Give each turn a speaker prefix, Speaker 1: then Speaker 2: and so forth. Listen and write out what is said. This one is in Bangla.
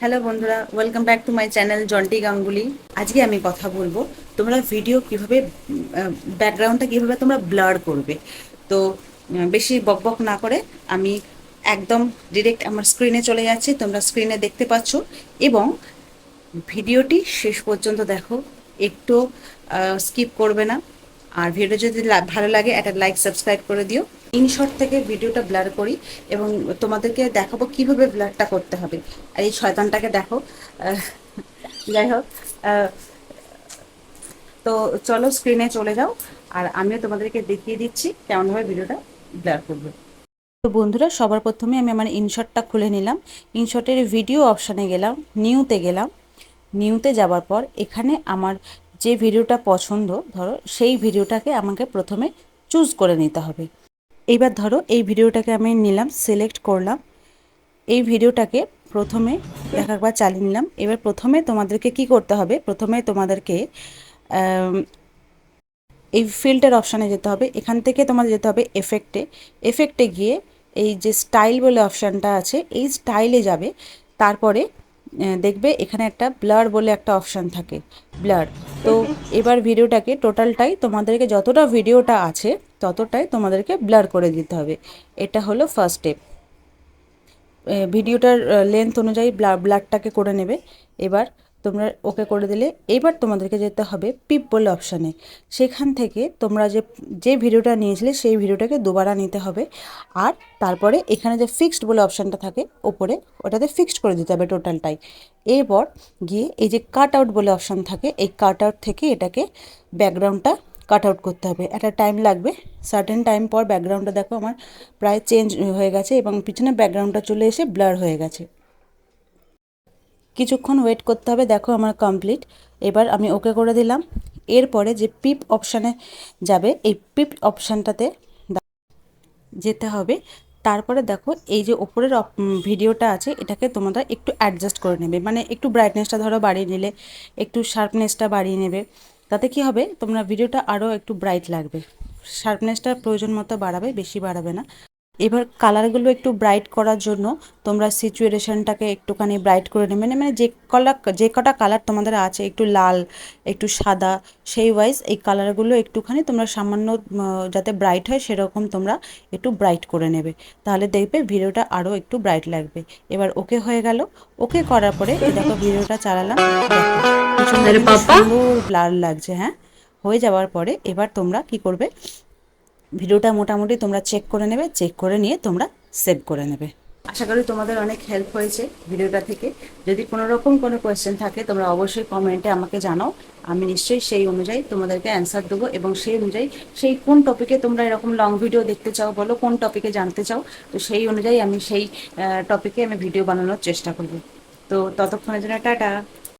Speaker 1: হ্যালো বন্ধুরা welcome back to my channel Jonty Ganguly আজকে আমি কথা বলব, তোমরা ভিডিও কীভাবে ব্যাকগ্রাউন্ডটা কীভাবে তোমরা ব্লার করবে। তো বেশি বকবক না করে, আমি একদম ডিরেক্ট আমার স্ক্রিনে চলে যাচ্ছি, তোমরা স্ক্রিনে দেখতে পাচ্ছ। এবং ভিডিওটি শেষ পর্যন্ত দেখো, একটু স্কিপ করবে না। আর ভিডিও যদি ভালো লাগে, একটা লাইক সাবস্ক্রাইব করে দিও। ইনশর্ট থেকে ভিডিওটা ব্লার করি এবং তোমাদেরকে দেখাবো কীভাবে ব্লারটা করতে হবে। আর এই শয়তানটাকে দেখো। যাই হোক তো চলো স্ক্রিনে চলে যাও। আর আমিও তোমাদেরকে দেখিয়ে দিচ্ছি কেমনভাবে ভিডিওটা ব্লার করবে। তো বন্ধুরা, সবার প্রথমে আমি আমার ইনশটটা খুলে নিলাম। ইনশটের ভিডিও অপশানে গেলাম নিউতে গেলাম। নিউতে যাওয়ার পর এখানে আমার যে ভিডিওটা পছন্দ, ধরো সেই ভিডিওটাকে আমাকে প্রথমে চুজ করে নিতে হবে। এইবার ধরো এই ভিডিওটাকে আমি নিলাম সিলেক্ট করলাম। এই ভিডিওটাকে প্রথমে এক একবার চালিয়ে নিলাম। এবার প্রথমে তোমাদেরকে কি করতে হবে? প্রথমে তোমাদেরকে এই ফিল্টার অপশানে যেতে হবে। এখান থেকে তোমাদের যেতে হবে এফেক্টে এফেক্টে গিয়ে এই যে স্টাইল বলে অপশানটা আছে, এই স্টাইলে যাবে। তারপরে দেখবে এখানে একটা ব্লার বলে একটা অপশান থাকে ব্লার তো এবার ভিডিওটাকে টোটালটাই তোমাদেরকে যতটা ভিডিওটা আছে, ততটাই তোমাদেরকে ব্লার করে দিতে হবে। এটা হলো ফার্স্ট স্টেপ ভিডিওটার লেন্থ অনুযায়ী ব্লা ব্লারটাকে করে নেবে। এবার তোমরা ওকে করে দিলে। এবার তোমাদেরকে যেতে হবে পিপ বলে অপশানে। সেখান থেকে তোমরা যে যে ভিডিওটা নিয়েছিলে সেই ভিডিওটাকে দুবারা নিতে হবে। আর তারপরে এখানে যে ফিক্সড বলে অপশানটা থাকে, ওপরে ওটাতে ফিক্সড করে দিতে হবে টোটালটাই এরপর গিয়ে এই যে কাট আউট বলে অপশান থাকে, এই কাট আউট থেকে এটাকে ব্যাকগ্রাউন্ডটা কাট আউট করতে হবে। একটা টাইম লাগবে সার্টেন টাইম পর ব্যাকগ্রাউন্ডটা দেখো আমার প্রায় চেঞ্জ হয়ে গেছে এবং পিছনে ব্যাকগ্রাউন্ডটা চলে এসে ব্লার হয়ে গেছে। কিছুক্ষণ ওয়েট করতে হবে, দেখো আমার কমপ্লিট এবার আমি ওকে করে দিলাম। এরপরে যে পিপ অপশানে যাবে, এই পিপ অপশানটাতে যেতে হবে। তারপরে দেখো, এই যে ওপরের ভিডিওটা আছে, এটাকে তোমরা একটু অ্যাডজাস্ট করে নেবে। মানে একটু ব্রাইটনেসটা ধরো বাড়িয়ে নিলে, একটু শার্পনেসটা বাড়িয়ে নেবে। তাতে কি হবে, তোমরা ভিডিওটা আরও একটু ব্রাইট লাগবে। শার্পনেসটা প্রয়োজন মতো বাড়াবে, বেশি বাড়াবে না। এবার কালারগুলো একটু ব্রাইট করার জন্য তোমরা সিচুয়েশনটাকে একটুখানি ব্রাইট করে নেবে। মানে যে কলা যে কটা কালার তোমাদের আছে একটু লাল একটু সাদা সেই ওয়াইজ এই কালারগুলো একটুখানি তোমরা সামান্য যাতে ব্রাইট হয় সেরকম তোমরা একটু ব্রাইট করে নেবে। তাহলে দেখবে ভিডিওটা আরও একটু ব্রাইট লাগবে। এবার ওকে হয়ে গেল। ওকে করার পরে দেখো ভিডিওটা চালালাম। সুন্দর ব্লার লাগছে হ্যাঁ? হয়ে যাওয়ার পরে এবার তোমরা কি করবে? ভিডিওটা মোটামুটি তোমরা চেক করে নেবে চেক করে নিয়ে তোমরা সেভ করে নেবে। আশা করি তোমাদের অনেক হেল্প হয়েছে ভিডিওটা থেকে। যদি কোনো রকম কোনো কোয়েশ্চেন থাকে, তোমরা অবশ্যই কমেন্টে আমাকে জানাও। আমি নিশ্চয়ই সেই অনুযায়ী তোমাদেরকে অ্যান্সার দেবো এবং সেই অনুযায়ী সেই কোন টপিকে তোমরা এরকম লং ভিডিও দেখতে চাও বলো, কোন টপিকে জানতে চাও, তো সেই অনুযায়ী আমি সেই টপিকে আমি ভিডিও বানানোর চেষ্টা করব। তো ততক্ষণের জন্য টাটা।